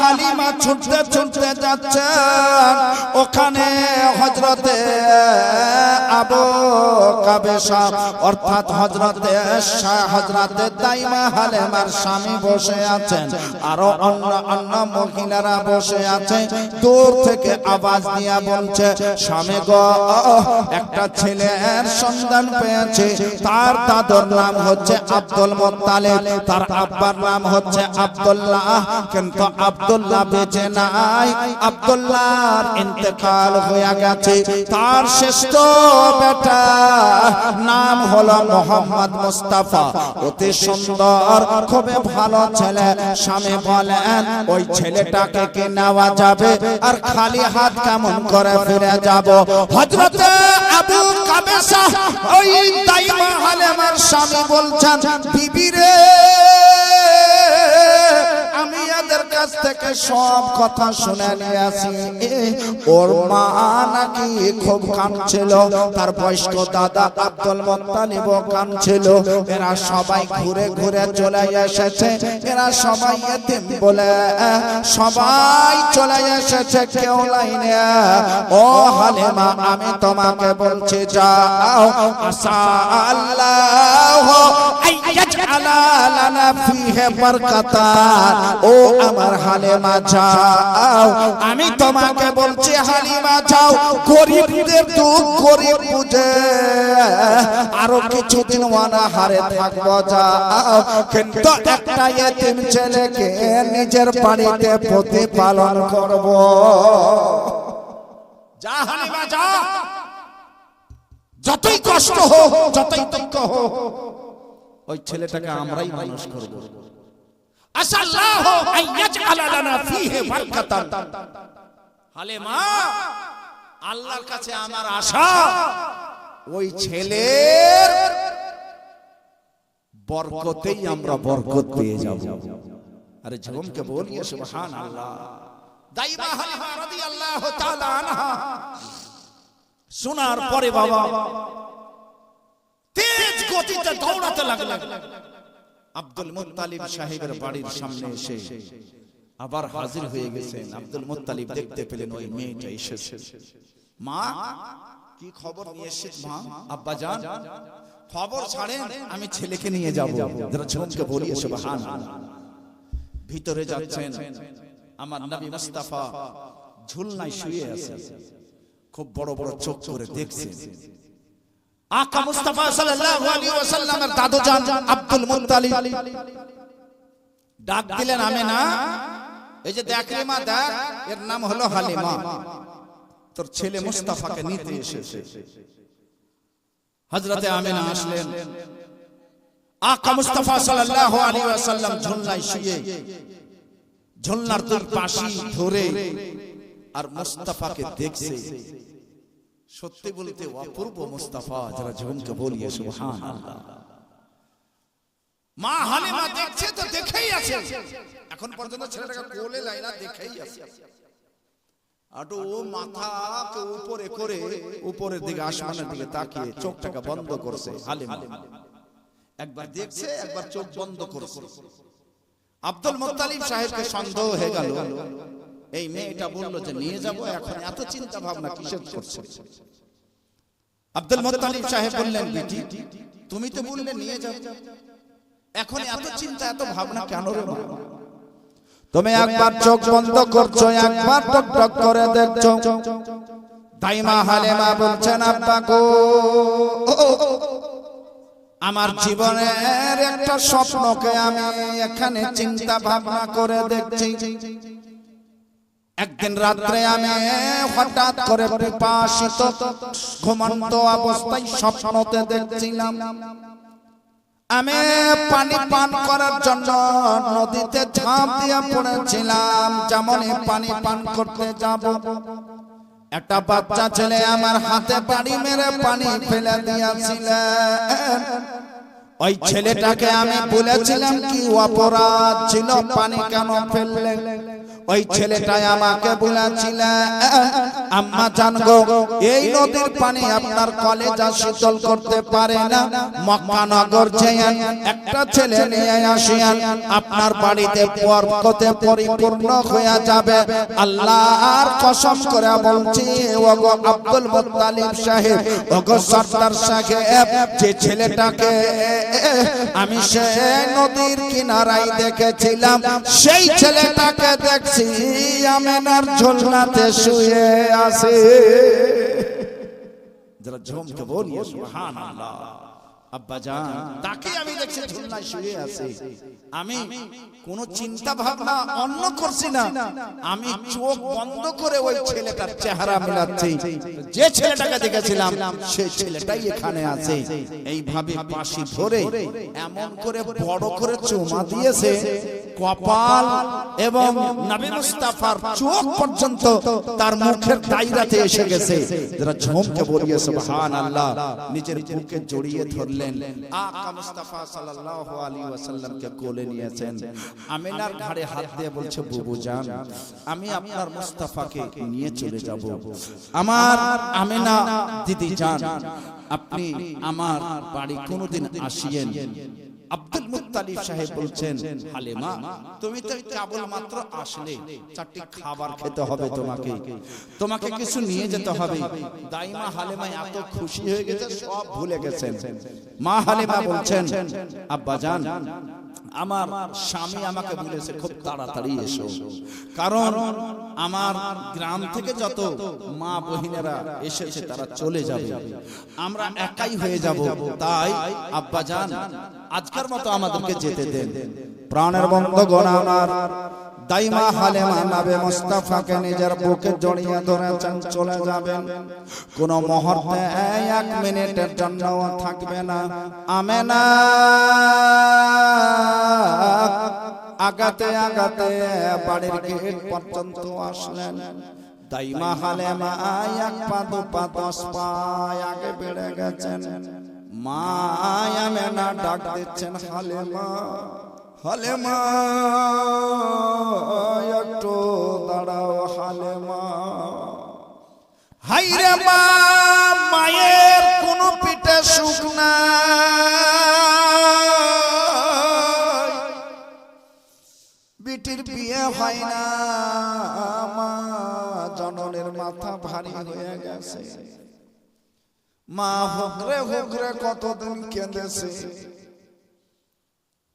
হালিমা ছুটতে ছুটতে যাচ্ছেন। ওখানে হজরতে আবু কাবেশা অর্থাৎ হজরতে হজরতে দাইমা হালিমার স্বামী বসে আছেন। আরও অন্য অন্য মহিলারা বসে আছে। দূর থেকে আওয়াজ দিয়া বলছে স্বামী গো একটা ছেলের সন্ধান পেয়েছে। তার দাদর নাম হচ্ছে আব্দুল মোত্তালেব। তার আব্বার নাম হচ্ছে আব্দুল্লাহ। কিন্তু আব্দুল্লাহ বেঁচে নাই। আব্দুল্লাহর ইন্তেকাল হয়ে গেছে। তার শ্রেষ্ঠ বেটা নাম হলো মোহাম্মদ মুস্তাফা। অতি সুন্দর, খুবই ভালো ছেলে। স্বামী বলেন, ওই ছেলেটাকে কি নেওয়া যাবে? আর খালি হাত কেমন করে ফিরে যাব? হযরতে আবু কাবেসা ওই দাইমা হালেমার স্বামী বলছেন, বিবি রে কাছ থেকে সব কথা শুনে নিয়েছি ওর মা নাকি খুব কাঁদছিল, তার বয়স্ক দাদা আব্দুল মোত্তালিব কাঁদছিল। এরা সবাই ঘুরে ঘুরে চলে এসেছে, এরা সবাই এতিম বলে, সবাই চলে এসেছে কেউ লাইনে। ও হালিমা, আমি তোমাকে বলছি, যাও আসা আল্লাহ। আমি তোমাকে বলছি, হালিমা, যাও। গরিবদের দুঃখ গরিব বুঝে। আরও কিছুদিন অনাহারে থাকব, যাও। কিন্তু একটা এতিম ছেলেকে নিজের বাড়িতে প্রতিপালন করব। যতই কষ্ট হোক, যতই দুঃখ হোক ওই ছেলেটাকে আমরাই মানুষ করব। আসাল্লাহু আইয়াজআলা লানা ফিহি বারকাতান। হালিমা আল্লাহর কাছে আমার আশা। ওই ছেলের বরকতেই আমরা বরকত পেয়ে যাব। আরে ঝুমকে বলিয়ে সুবহানাল্লাহ। দাইমা হালিমা রাদিয়াল্লাহু তাআলা আনহা। শোনার পরে বাবা গতিতে দৌড়াতে লাগলেন আব্দুল মুত্তালিব সাহেবের বাড়ির সামনে এসে আবার হাজির হয়ে গেছেন। আব্দুল মুত্তালিব দেখতে পেলেন ওই মেয়েটা এসেছে। মা কি খবর নিয়ে এসেছিস মা? আব্বা খবর ছাড়েন আমি ছেলেকে নিয়ে যাব। যারা ছেলেকে বলি সুবহানাল্লাহ ভিতরে যাচ্ছেন আমার নবী মুস্তাফা ঝুলনায় শুয়ে আছে। খুব বড় বড় চোখ করে দেখছেন। আকা মুস্তাফা সাল্লাল্লাহু আলাইহি ওয়াসাল্লামের দাদুজান আব্দুল মুত্তালিব ডাক দিলেন আমেনা, এই যে দেখ রে মা, দেখ, এর নাম হলো হালিমা। তোর ছেলে মুস্তাফাকে নিতে এসেছে। হযরতে আমেনা আসলেন। আকা মুস্তাফা সাল্লাল্লাহু আলাইহি ওয়াসাল্লাম ঝুলনায় শুয়ে, ঝুলনার দুই পাশি ধরে আর মুস্তাফাকে দেখছে। সত্যি বলতে অপূর্ব মুস্তাফা যারা জীবনকে বলিয়ে সুবহানাল্লাহ। মা হালিমা দেখছে তো দেখেই আছে। এখন পর্যন্ত ছেলেটাকে কোলে লাইনা দেখেই আছে। আটো ও মাথাকে উপরে করে উপরের দিকে আসমানের দিকে তাকিয়ে চোখটাকে বন্ধ করছে হালিমা। একবার দেখছে একবার চোখ বন্ধ করছে। আব্দুল মুত্তালিব সাহেবকে সন্দেহ হয়ে গেল। এই মেয়েটা বলল যে নিয়ে যাব, এখন এত চিন্তা ভাবনা কিসের করছে? আব্দুল মুত্তালিব সাহেব বললেন, বেটি, তুমি তো বললে নিয়ে যাও। এখন এত চিন্তা, এত ভাবনা কেন রে তুমি একবার চোখ বন্ধ করছ, একবার টক টক করে দেখছ। দাইমা হালেমা বলছেন, আব্বা গো, আমার জীবনের একটা স্বপ্নকে আমি এখানে চিন্তা ভাবনা করে দেখছি। একদিন রাত্রে আমি হঠাৎ করে পিপাসিত, ঘুমন্ত অবস্থায় স্বপ্নতে দেখছিলাম। আমি পানি পান করার জন্য নদীতে ঝাঁপ দিয়ে পড়েছিলাম, যেমনই পানি পান করতে যাব। একটা বাচ্চা ছেলে আমার হাতে পানি মেরে পানি ফেলে দিয়েছিলেন ওই ছেলেটাকে আমি বলেছিলাম কি অপরাধ ছিল, পানি কেন ফেললে? ওই ছেলেটাই আমাকে বলেছিল আম্মা জানগো এই নদীর পানি আপনার কলেজা শীতল করতে পারে না। মক্কা নগর যেয়েন একটা ছেলে নিয়ে আসিয়ান আপনার বাড়িতে বরকতে পরিপূর্ণ হয়ে যাবে। আল্লাহর কসম করে বলছি ওগো আব্দুল মুত্তালিব সাহেব ওগো সর্দার সাহেব যে ছেলেটাকে আমি সে নদীর কিনারায় দেখেছিলাম সেই ছেলেটাকে দেখছি আমেনার ঝোলনাতে শুয়ে আছে। যারা ঝুমকে বলিয়ে, সুবহানাল্লাহ। আব্বা জান তাকে আমি দেখছি ঝুলনায় শুয়ে আছে। আমি কোন চিন্তা ভাবনা অন্য করছি না। আমি চোখ বন্ধ করে ওই ছেলেটার চেহারা মিলাচ্ছি। যে ছেলেটাকে দেখেছিলাম সেই ছেলেটাই এখানে আছে। এইভাবে পাশি ধরে, এমন করে বড় করে চুমা দিয়েছে। কপাল এবং নবী মুস্তাফার চোখ পর্যন্ত তার মুখের দায়রাতে এসে গেছে যারা ঝুমকে বলিয়ে সুবহানাল্লাহ নিজের বুকে জড়িয়ে ধরলেন আকা মুস্তাফা সাল্লাল্লাহু আলাইহি ওয়াসাল্লামকে কোলে নিয়েছেন আমিনার ঘাড়ে হাত দিয়ে বলছে বুবু জান আমি আপনার মুস্তাফাকে নিয়ে চলে যাব আমার আমিনা দিদি জান আপনি আমার বাড়ি কোনোদিন আসিয়েন আব্দুল মুত্তালিব সাহেব বলছেন হালিমা তুমি তো কেবল মাত্র আসলে চারটি খাবার খেতে হবে তোমাকে। তোমাকে। কিছু নিয়ে যেতে হবে। দাইমা হালিমা এত খুশি হয়ে গেছে সব ভুলে গেছেন। মা হালেমা বলছেন আব্বা জান আমার স্বামী আমাকে বলেছে খুব তাড়াতাড়ি এসো। কারণ আমার গ্রাম থেকে যত মা বহিনেরা এসেছে তারা চলে যাবে। আমরা একাই হয়ে যাব। তাই আব্বা যান আজকের মতো আমাদেরকে যেতে দেন। প্রাণের বন্ধ আমার দাইমা হালেমা নাবে মুস্তাফাকে নিজের বুকে জড়িয়ে ধরেছেন চলে যাবেন। কোন মুহূর্তে এক মিনিটের জন্য থাকবে না। আমেনা। আগাতে আগাতে বাড়ির গেট পর্যন্ত আসলেন। দাইমা হালেমা এক পা দু পা দশ পা আগে বেড়ে গেছেন। মা আমেনা ডাক দিচ্ছেন হালেমা। হালেমা, একটু দাঁড়াও হাইরে মা, মায়ের কোন পিঠে সুখ নাই। বিটির বিয়ে হয় না, মা জননের মাথা ভারী হয়ে গেছে। মা হুকরে হুকরে কতদিন কেঁদেছে।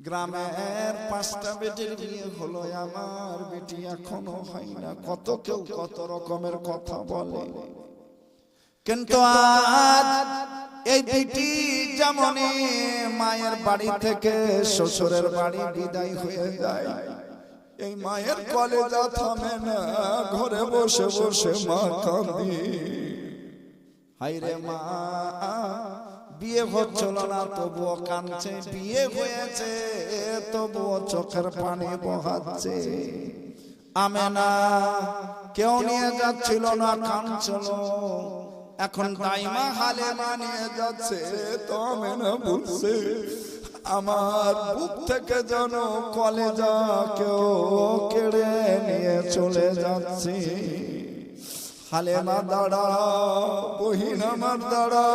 গ্রামের পাঁচটা বেটির বিয়ে হলো, আমার বেটি এখনও হয় না। কত কেউ কত রকমের কথা বলে। কিন্তু আজ এই বেটি যেমন মায়ের বাড়ি থেকে শ্বশুরের বাড়ি বিদায় হয়ে যায়, এই মায়ের কলেজা থামে না, ঘরে বসে বসে মা কাঁদি। হাইরে মা বিয়ে হচ্ছিল না তবুও কাঁদছে বিয়ে হয়েছে তবুও চোখের পানি বহাচ্ছে। আমেনা কেউ নিয়ে যাচ্ছিল না কাঁদছিল। এখন দাইমা হালে নিয়ে যাচ্ছে তো আমেনা বলছে আমার বুক থেকে যেন কলেজা কেউ কেড়ে নিয়ে চলে যাচ্ছে। হালেমা দাঁড়া বহিন আমার দাঁড়া।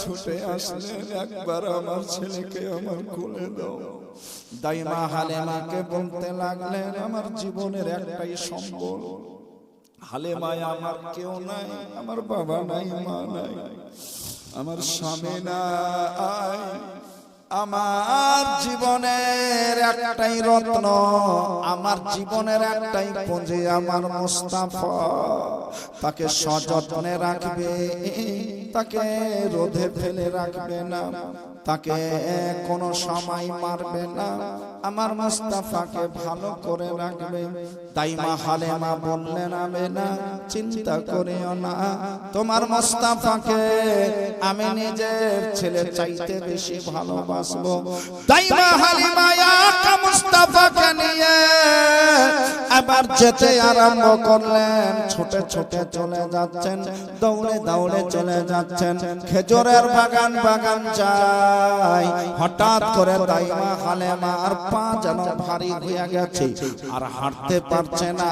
ছুটে আসলেন, একবার আমার ছেলেকে আমার কোলে দাও। দাইমা হালেমাকে বলতে লাগলেন, আমার জীবনের একটাই সম্বল, হালেমায় আমার কেউ নাই, আমার বাবা নাই, মা নাই, আমার স্বামী নাই। আমার জীবনের একটাই রত্ন, আমার জীবনের একটাই পুঁজি, আমার মুস্তাফা। তাকে সযত্নে রাখবে। তাকে রোধে ফেলে রাখবে না, তাকে কোনো সময় মারবে না। আমার মুস্তাফাকে ভালো করে রাখবে। তাই মা হালেমা বললেন আমি না চিন্তা করিও না। তোমার মুস্তাফাকে আমি নিজের ছেলে চাইতে বেশি ভালোবাসবো। তাই মা হালিমা মুস্তাফাকে নিয়ে এবার যেতে আরম্ভ করলেন। ছোটে ছোটে চলে যাচ্ছেন, দৌড়ে দৌড়ে চলে যাচ্ছেন। খেজুরের বাগান বাগান যায় হঠাৎ করে দাইমা, হালেমা আর পা যেন ভারী হয়ে গেছে। আর হাঁটতে পারছে না।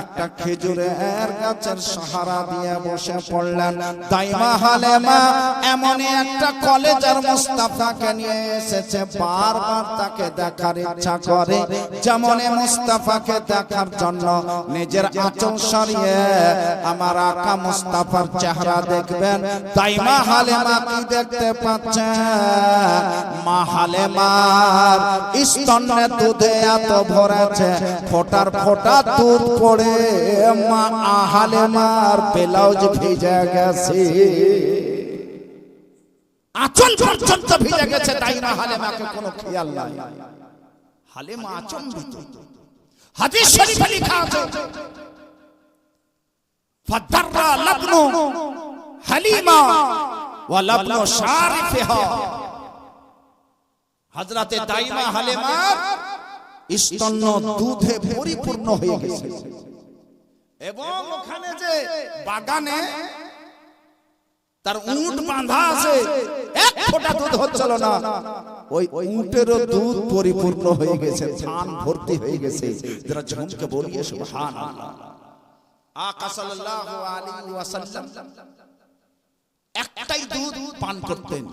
একটা খেজুরের গাছের সাহারা দিয়ে বসে পড়লেন। দাইমা, হালেমা, এমনই একটা কলেজের মুস্তাফাকে নিয়ে এসেছে। বারবার তাকে দেখার ইচ্ছা করে। যেমন মুস্তাফাকে দেখার জন্য নিজের আঁচল সরিয়ে আমার আকা মুস্তাফার চেহারা দেখবেন। দাইমা হালেমা কি দেখতে পাচ্ছেন মা হালেমার স্তন্যে দুধে এত ভরেছে, ফোটার ফোটা দুধ পড়ে। মা হালেমার ব্লাউজ ভিজে গেছে। আচল পর্যন্ত ভিজে গেছে, তাই না হালেমাকে কোনো খেয়াল নাই। হালেমা আচম্বিত। হাদিস শরীফে লেখা আছে, ফাদাররা লাবনু হালিমা ওয়া লাবনু শারিফিহা। হযরতে দাইমা হালেমার স্তন্য দুধে পরিপূর্ণ হয়ে গেছে। এবং ওখানে যে বাগানে তার উট বাঁধা আছে। এক ফোঁটা দুধ হচ্ছিল না। ওই উটেরও দুধ পরিপূর্ণ হয়ে গেছে। ধান ভর্তি হয়ে গেছে। যারা ঝুমকে বলিয়ে ওয়াসাল্লাম। একটাই দুধ পান করতেন।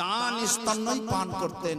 দান স্তন্যই পান করতেন।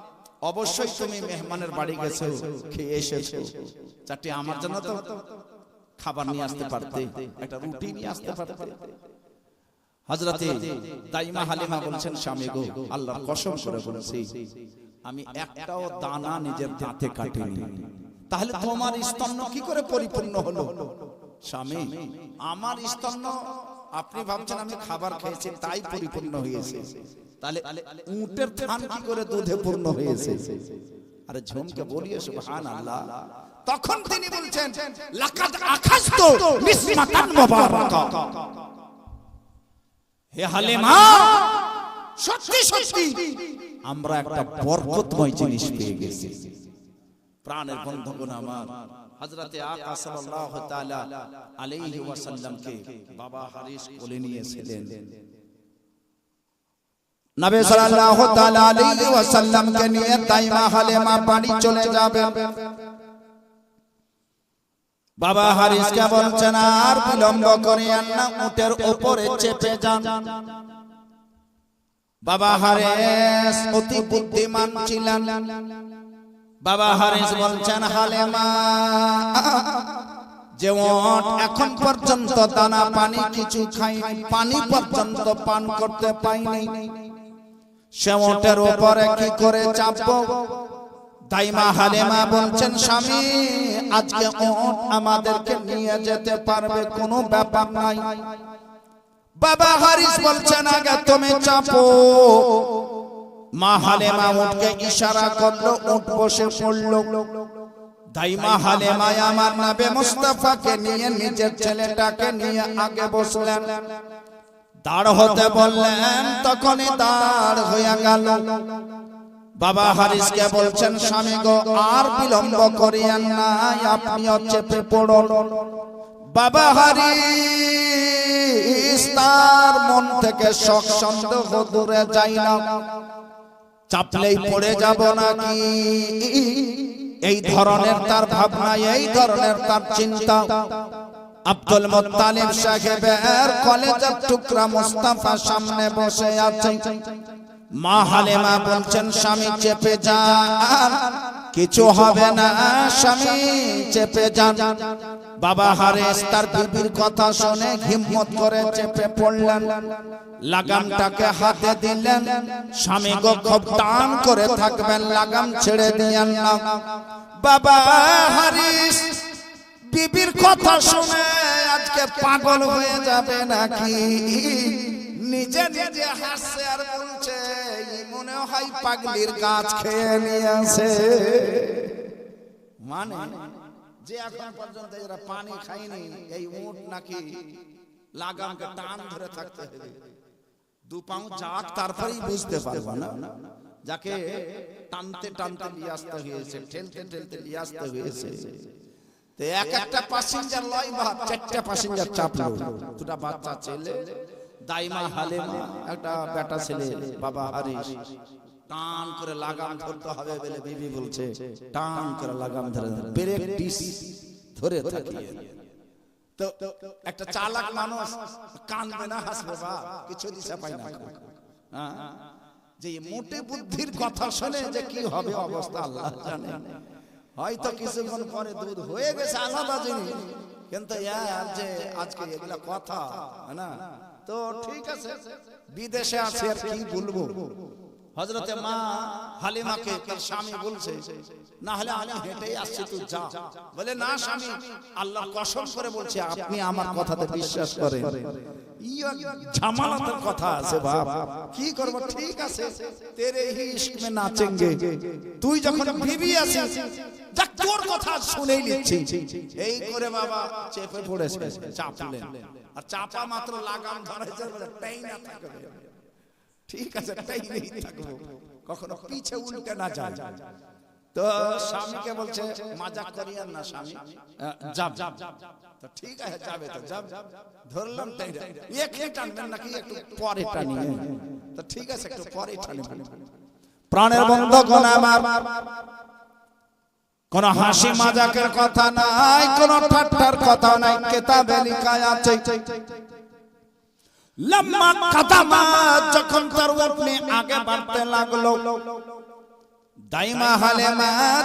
অবশ্যই তুমি মেহমানের বাড়ি গেছো খেয়ে এসেছ। চারটি আমার জন্য তো খাবার নিয়ে আসতে পারতে একটা রুটি নিয়ে আসতে পারতে। হযরতে দাইমা হালিমা বলছেন স্বামী গো আল্লাহর কসম করে বলছি আমি একটাও দানা নিজের দাঁতে কাটিনি। তাহলে তোমার স্তন্য কি করে পরিপূর্ণ হলো? স্বামী আমার স্তন্য আপনি ভাবছেন আমি খাবার খেয়েছি তাই পরিপূর্ণ হয়েছে। তাহলে উটের থান কি করে দুধে পূর্ণ হয়েছে। আরে ঝুমকে বলিয়ে সুবহানাল্লাহ। তখন তিনি বলছেন লাকাদ আখাজতু মিসমাতান মুবারাকা হে হালিমা সত্যি সত্যি আমরা একটা বরকতময় জিনিস পেয়ে গেছি। প্রাণের বন্ধুগণ আমার। হযরতে আকা সাল্লাল্লাহু তাআলা আলাইহি ওয়াসাল্লামকে বাবা হারিস কোলে নিয়েছিলেন। নবী সাল্লাল্লাহু তাআলা আলাইহি ওয়াসাল্লামকে নিয়ে তাইমা হালিমা বাড়ি চলে যাবেন বাবা হারিসকে বলছেন আর বিলম্ব করিয়েন না উটের উপরে চেপে যান। বাবা হারিস অতি বুদ্ধিমান ছিলেন। বাবা হারিস বলছেন হালেমা যে ওট এখন পর্যন্ত দানা পানি কিছু খাইনি পানি পর্যন্ত পান করতে পাইনি। সে ওটের উপরে কি করে চাপবো? দাইমা হালেমা বলছেন স্বামী আজকে ওট আমাদেরকে নিয়ে যেতে পারবে কোনো ব্যাপার নাই। বাবা হারিস বলছেন আগে তুমি চাপো। মা হালেমা উঠকে ইশারা করল উঠ বসে পড়ল। দাইমা হালেমায় আমার নাবে মুস্তাফাকে নিয়ে নিজের ছেলেটাকে নিয়ে আগে বসলেন। দাঁড় হতে বললেন তখনই দাঁড় হয়ে গেল। বাবা হারিসকে বলছেন স্বামী গো আর বিলম্ব করিয়েন না আপনিও চেপে পড়ুন বাবা হারিস তার মন থেকে শখ সন্দেহ দূরে যাই না। চাপলেই পড়ে যাব নাকি? এই ধরনের তার ভাবনা এই ধরনের তার চিন্তা। আব্দুল মোত্তালিব সাহেবের কলেজের টুকরা মুস্তাফা সামনে বসে আছে মা হালেমা বলছেন স্বামী চেপে যান। কিছু হবে না স্বামী চেপে যান। বাবা হারেস তার বিবির কথা শুনে হিম্মত করে চেপে পড়লেন। লাগামটাকে হাতে দিলেন। স্বামী গো খুব টান করে থাকবেন লাগাম ছেড়ে দিয়েন না। বাবা হারিস বিবির কথা শুনে আজকে পাগল হয়ে যাবে নাকি? নিজে নিজে হাসছে আর বলছে "এই পাগলির গাছ খেয়ে নিয়েছে মানে যে এখন পর্যন্ত এরা পানি এই নাকি লাগামকে টান ধরে থাকতে হবে। দু যাক, তারপরেই বুঝতে না? যাকে টানতে টানতে নিয়ে আসতে হয়েছে, ঠেলতে ঠেলতে নিয়ে আসতে হয়েছে। এক একটা প্যাসেঞ্জার লয় বা চারটা প্যাসেঞ্জার দুটা বাচ্চা ছেলে দাইমা হালেমা একটা বেটা ছেলে বাবা হারিস। টান করে লাগাম ধরতে হবে বলে বিবি বলছে। টান করে লাগাম ধরে ব্রেক ডিস ধরে থাকিয়ে তো একটা চালাক মানুষ কানবে না হাসবে বা কিছু দিশা পাই না। হ্যাঁ? যে মোটে বুদ্ধির কথা শুনে যে কি হবে অবস্থা আল্লাহ জানে। হয়তো কিছুক্ষণ পরে দুধ হয়ে গেছে আলাদা জিনিস কিন্তু যে আজকে এগুলা কথা না। তো ঠিক আছে বিদেশে আছে আর কি বলব? হজরতে মা হালিমাকে তার স্বামী বলছে না হলে আমি হেঁটেই আসছি তুই যা। বলে না স্বামী আল্লাহ কসম করে বলছে আপনি আমার কথাতে বিশ্বাস করেন। ঝামালাতের কথা আছে বাপ। কি করব? ঠিক আছে তেরে হি ইশক মে নাচেঙ্গে। তুই যখন বিবি আছিস তোর কথা শুনেই নিচ্ছি। এই করে বাবা চেপে পড়েছে চাপলেন। আর চাপা মাত্র লাগাম ধরেছে টাই না থাকবে। ঠিক আছে তাই নেই থাকব। কখনো পিছে উল্টে না যায় তো স্বামীকে বলছে, মাজাক করিয়ান না স্বামী। যাব যাব। তো ঠিক আছে, যাবে তো, যাব। ধরলাম তাই একে টানবেন নাকি একটু পরে টানিয়ে? তো ঠিক আছে, একটু পরে টানবেন। প্রাণের বন্ধ কোন আমার। কোন হাসি মাজাকের কথা নাই, কোন ঠাট্টার কথা নাই, কেতাবে লেখা আছে। লম্মা কাদামা যখন তার উঠনে আগে বাড়তে লাগল। দাইমা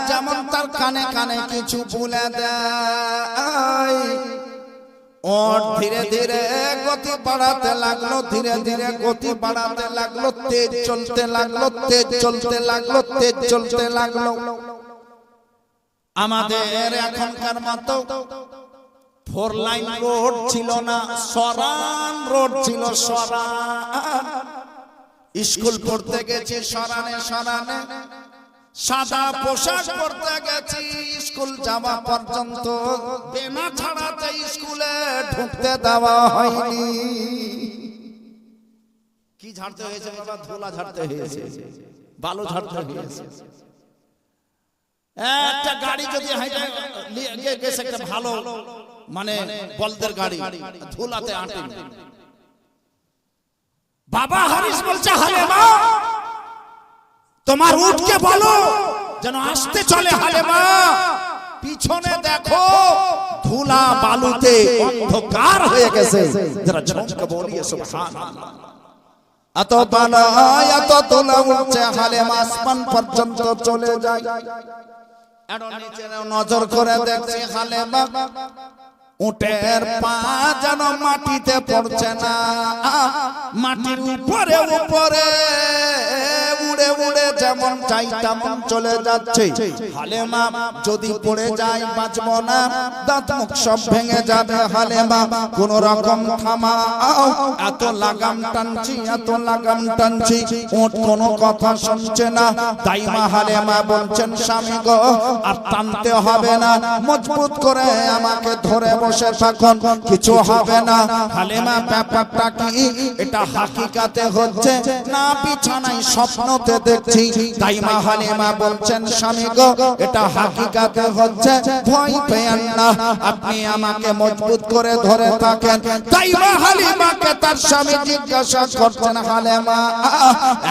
যেমন তার কানে কানে কিছু বলে দেয়। ওর ধীরে ধীরে গতি বাড়াতে লাগল, ধীরে ধীরে গতি বাড়াতে লাগল, তেজ চলতে লাগল, তেজ চলতে লাগল, তেজ চলতে লাগল। আমাদের এখনকার মতো ফোর লাইন রোড ছিল না সরান রোড ছিল সরান। স্কুল পড়তে গেছি সরানে সরানে সাদা পোশাক পরতে গেছি স্কুল যাওয়া পর্যন্ত। বেনা ছাড়াতে স্কুলে ঢুকতে দেওয়া হয়নি। কি ঝাড়তে হয়েছে বাবা? ধুলা ঝাড়তে হয়েছে। বালু ঝাড়তে হয়েছে। একটা গাড়ি যদি হাইটে গেছে একটা ভালো মানে বলদের গাড়ি ধুলাতে আটে। বাবা হারিস বলছে হালেমা তোমার উঠকে বলো যেন আসতে চলে হালেমা। পিছনে দেখো ধুলা বালুতে অন্ধকার হয়ে গেছে। যারা ঝমকে বলিয়ে সুবহানাল্লাহ এত বালা এত তোলা উঠছে হালেমা আসমান পর্যন্ত চলে যায়। নজর করে দেখছি হালেমা উটের পা যেন মাটিতে পড়ছে না। মাটির উপরে উপরে। উড়ে উড়ে যেমন চাই তেমন চলে যাচ্ছে। হালেমা যদি পড়ে যায় বাঁচব না, দাঁত মুখ সব ভেঙে যাবে হালেমা। কোন রকম থামা এত লাগাম টানছি, এত লাগাম টানছি ওট কোনো কথা শুনছে না। দাইমা হালেমা বলছেন, স্বামী গো, আর টানতে হবে না। মজবুত করে আমাকে ধরে বসে থাকুন, কিছু হবে না। হালেমা ব্যাপারটা কি? এটা হাকিকাতে হচ্ছে। না পিছানায় বিছানায় স্বপ্নতে দেখছি দাইমা হালিমা বলছেন, স্বামী গো, এটা হাকিকাতে হচ্ছে। ভয় পেয়েন না। আপনি আমাকে মজবুত করে ধরে থাকেন। দাইমা হালিমাকে তার স্বামী জিজ্ঞাসা করছেন, হালেমা,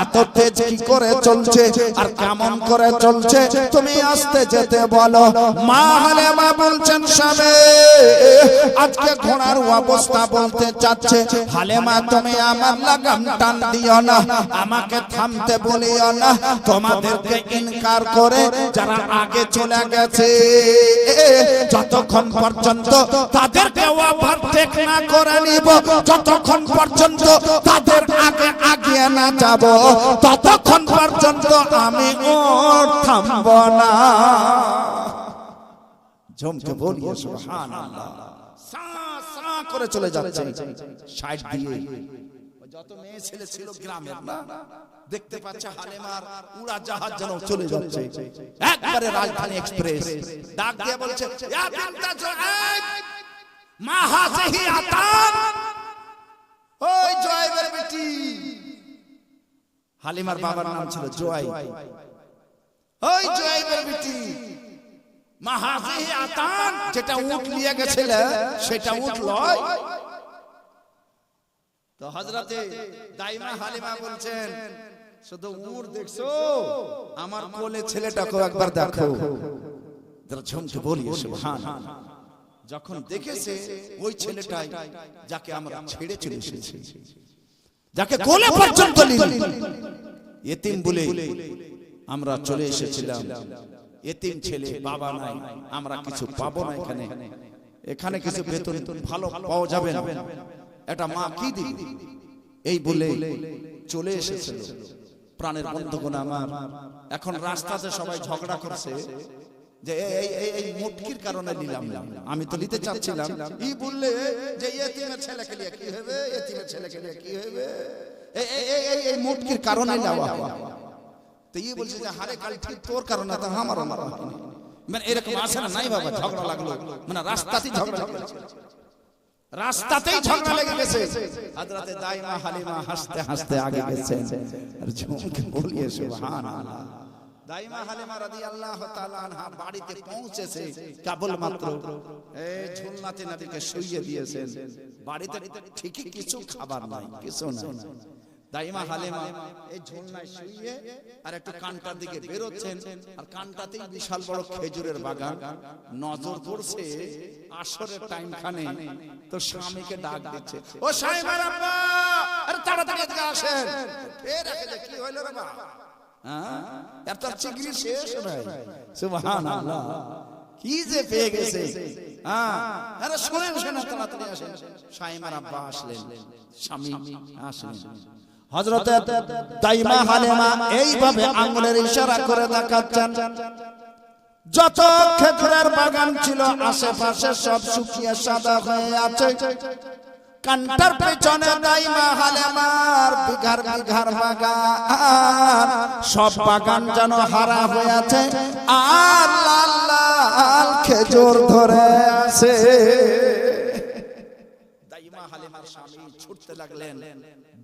এত তেজ কি করে চলছে? আর কেমন করে চলছে? তুমি আসতে যেতে বলো। মা হালেমা বলছেন, স্বামী, আজকে ঘোড়ার অবস্থা বলতে চাচ্ছে। হালেমা, তুমি আমার লাগাম টান দিও না। আমাকে থামতে বলিও না। তোমাদেরকে ইনকার করে যারা আগে চলে গেছে, যতক্ষণ পর্যন্ত তাদেরকে ওভারটেক না করে নিব, যতক্ষণ পর্যন্ত তাদের আগে আগিয়ে না যাব, ততক্ষণ পর্যন্ত আমি ওর থামব না। ঝমকে বলিয়ে সুবহানাল্লাহ। সা সা করে চলে যাচ্ছে। সাইড দিয়ে। যত মেয়ে ছেলে ছিল গ্রামের না। দেখতে পাচ্ছে হালেমার উড়া জাহাজ যেন চলে যাচ্ছে। একবারে রাজধানী এক্সপ্রেস। ডাক দিয়ে বলছে মা আতান ওই জয়েবের বেটি। হালিমার বাবার নাম ছিল জোয়াই। ওই জয়েবের বেটি। মাহাজিহি আতান যেটা উট নিয়ে গেছিল সেটা উট লয়। তো হযরতে দাইমা হালিমা বলছেন শুধু উট দেখছ? আমার কোলে ছেলেটাকে একবার দেখো যারা ঝুমকে বলি সুবহান। যখন দেখেছে ওই ছেলেটাই যাকে আমরা ছেড়ে চলে এসেছি। যাকে কোলে পর্যন্ত এতিম বলে আমরা চলে এসেছিলাম। এতিম ছেলে বাবা নাই আমরা কিছু পাবো না এখানে। এখানে। কিছু বেতন ভালো পাওয়া যাবে না। এটা মা কি দিবে? এই বলে চলে এসেছিল। প্রাণের বন্ধুগণ আমার, এখন রাস্তাতে সবাই ঝগড়া করছে যে এই এই এই মুটকির কারণে নিলাম আমি তো নিতে চাচ্ছিলাম। ই বললে যে নিয়ে কি হবে? এতিমের ছেলেকে কি হবে? এই এই কারণে তো বলছে যে হারে ঠিক তোর কারণে আমার মানে এরকম আছে না? নাই বাবা, ঝগড়া লাগল। মানে রাস্তাতেই ঝগড়া রাস্তাতেই ঝগড়া লেগে গেছে হযরতে দাইমা হালিমা হাসতে হাসতে আগে গেছেন। আর ঝুমকে বলিয়ে সুবহানাল্লাহ। দাইমা হালিমা রাদিয়াল্লাহু তাআলা আনহা বাড়িতে পৌঁছেছে। কেবল মাত্র এই ঝুলনাতে নবীকে শুইয়ে দিয়েছেন। বাড়িতে ঠিকই কিছু খাবার নাই কিছু নাই। দাইমা হালিমা এই ঝুলনায় শুইয়ে আর একটু কানটার দিকে বেরোচ্ছেন আর কানটাতেই বিশাল বড় খেজুরের বাগান। নজর পড়ছে আসরের টাইম খানে। তো স্বামীকে ডাক দিচ্ছে। ও সাইমার আব্বা! আরে তাড়াতাড়ি এদিকে আসেন। ফের একে যে কি হইল রে বাবা হ্যাঁ? এত চিংড়ি শেষ নাই। সুবহানাল্লাহ। কি যে পেয়ে গেছে। হ্যাঁ। আরে শুনেন শুনেন তাড়াতাড়ি আসেন। সাইমার আব্বা আসলেন। স্বামী আসলেন। হযরতে দাইমা হালেমা এইভাবে আঙ্গুলের ইশারা করে দেখাচ্ছেন। যত খেজুরের বাগান ছিল আশেপাশে সব শুকিয়ে সাদা হয়ে আছে। কান্টার পেছনে দাইমা হালেমার বিঘার বিঘার বাগান। সব বাগান যেন হারা হয়ে আছে। আর লাল লাল খেজুর ধরে আছে। দাইমা হালিমার স্বামী ছুটতে লাগলেন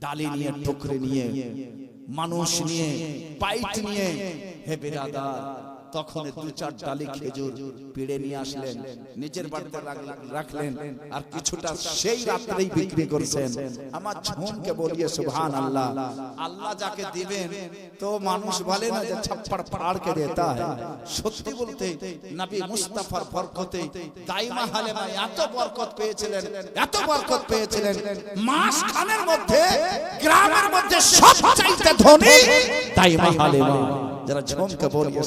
ডালি নিয়ে টুকরে নিয়ে মানুষ নিয়ে পাইট নিয়ে হে বেরাদার তখন দু চার ডালি খেজুর পেড়ে নিয়ে আসলেন, নিজের বাড়িতে রাখলেন- আর কিছুটা সেই রাত্রেই বিক্রি করছেন। আমার ঝুমকে বলিয়ে সুবহান আল্লাহ আল্লাহ যাকে দিবেন, তো মানুষ বলে না যে ছাপ্পাড় পাড় কে দেতা সত্যি বলতে, নবী মুস্তাফার বরকতে দাইমা হালেমা এত বরকত পেয়েছিলেন, এত বরকত পেয়েছিলেন। মাস খানের মধ্যে, গ্রামের মধ্যে সবচাইতে ধনী দাইমা হালেমা। যারা ঝুমকে বলিয়ে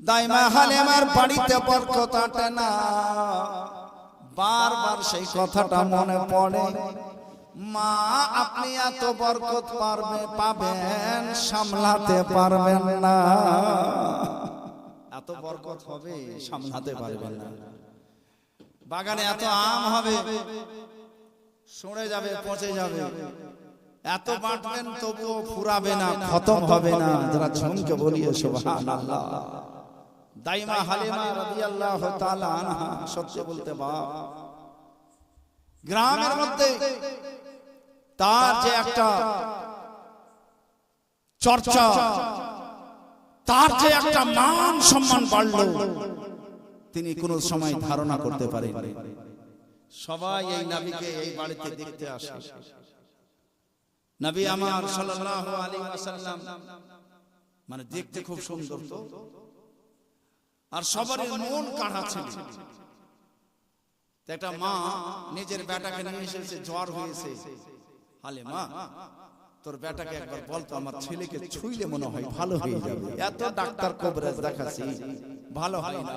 দাইমা হালেমার বাড়িতে বরকত আটে না। বারবার সেই কথাটা মনে পড়ে। মা আপনি এত বরকত পারবে পাবেন সামলাতে পারবেন না। এত বরকত হবে সামলাতে পারবেন না। বাগানে এত আম হবে সরে যাবে পচে যাবে। এত বাঁটবেন তবুও ফুরাবে না খতম হবে না। যারা ঝুমকে বলিয়ে সুবহানাল্লাহ। দাইমা হালিমা রাদিয়াল্লাহু তাআলা আনহা সত্যি বলতে বাপ। গ্রামের মধ্যে তার যে একটা চর্চা তার যে একটা মান সম্মান বাড়লো তিনি কোন সময় ধারণা করতে পারেন সবাই এই নবীকে এই বাড়িতে দেখতে আসে। নবী আমার সাল্লাল্লাহু আলাইহি ওয়াসাল্লাম মানে দেখতে খুব সুন্দর তো। আর সবারই মন কাড়া ছিল। একটা মা নিজের বেটাকে নিয়ে এসেছে জ্বর হয়েছে। হালে মা তোর বেটাকে একবার বলতো আমার ছেলেকে ছুঁইলে মনে হয় ভালো হয়ে যাবে। এত ডাক্তার কবরেজ দেখাচ্ছি। ভালো হয় না।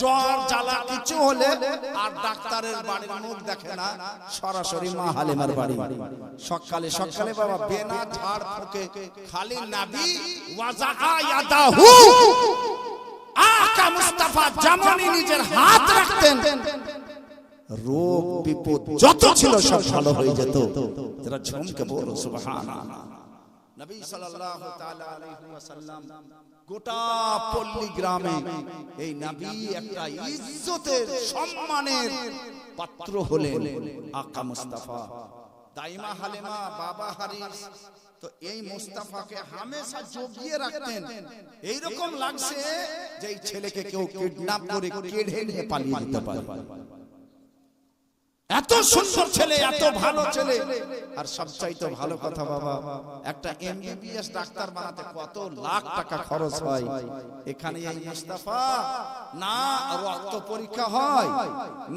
জ্বর, জ্বালা কিছু হলে আর ডাক্তারের বাড়ির মুখ দেখে না, সরাসরি মা বাড়ি। সকালে সকালে বাবা বেনা, ঝাড় ফুকে খালি নাবি ইয়াদাহু। আকা মুস্তাফা নিজের হাত রাখতেন, রোগ, বিপদ যত ছিল সব ভালো হয়ে যেত। যারা ঝুমকে বলো সুবহানাল্লাহ। নবী সাল্লাল্লাহু তাআলা আলাইহি ওয়াসাল্লাম গোটা পল্লী গ্রামে এই নবী একটা ইজ্জতের সম্মানের পাত্র হলেন আকা মুস্তাফা। দাইমা হালিমা, বাবা হারিস। তো এই মুস্তাফাকে হামেশা জগিয়ে রাখতেন। এইরকম লাগছে যে এই ছেলেকে কেউ কিডন্যাপ করে কেড়ে নিয়ে পালিয়ে দিতে পারে। এত সুন্দর ছেলে এত ভালো ছেলে। আর সবচাইতে ভালো কথা বাবা একটা এমবিবিএস ডাক্তার বানাতে কত লাখ টাকা খরচ হয়। এখানে এই মুস্তাফা না রক্ত পরীক্ষা হয়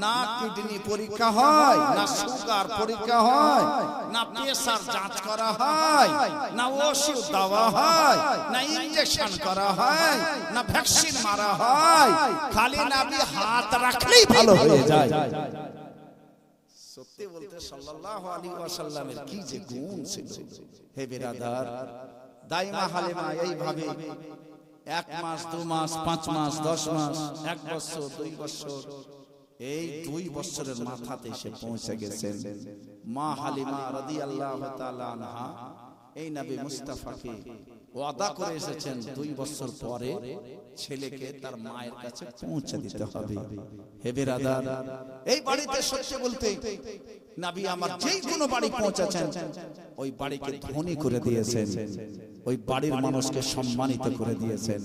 না কিডনি পরীক্ষা হয় না সুগার পরীক্ষা হয় না প্রেসার যাঞ্চ করা হয় না ওষুধ দেওয়া হয় না ইনজেকশন করা হয় না ভ্যাকসিন মারা হয়। খালি নাবি হাত রাখলেই ভালো হয়ে যায়। সত্যি বলতে সাল্লাল্লাহু আলাইহি ওয়াসাল্লামের কি যে গুণ ছিল। হে বিরাদার দাইমা হালিমা এইভাবে এক মাস দু মাস পাঁচ মাস দশ মাস এক বছর দুই বছর এই দুই বছরের মাথাতে এসে পৌঁছে গেছেন। মা হালিমা রাদিয়াল্লাহু তাআলা আনহা এই নবী মুস্তাফাকে ওয়াদা করে এসেছেন দুই বছর পরে ছেলেকে তার মায়ের কাছে পৌঁছে দিতে হবে। হে বেরাদার, এই বাড়িতে সত্যি বলতে নাবি আমার যেই কোনো বাড়ি পৌঁছেছেন, ওই বাড়িকে ধনী করে দিয়েছেন, ওই বাড়ির মানুষকে সম্মানিত করে দিয়েছেন।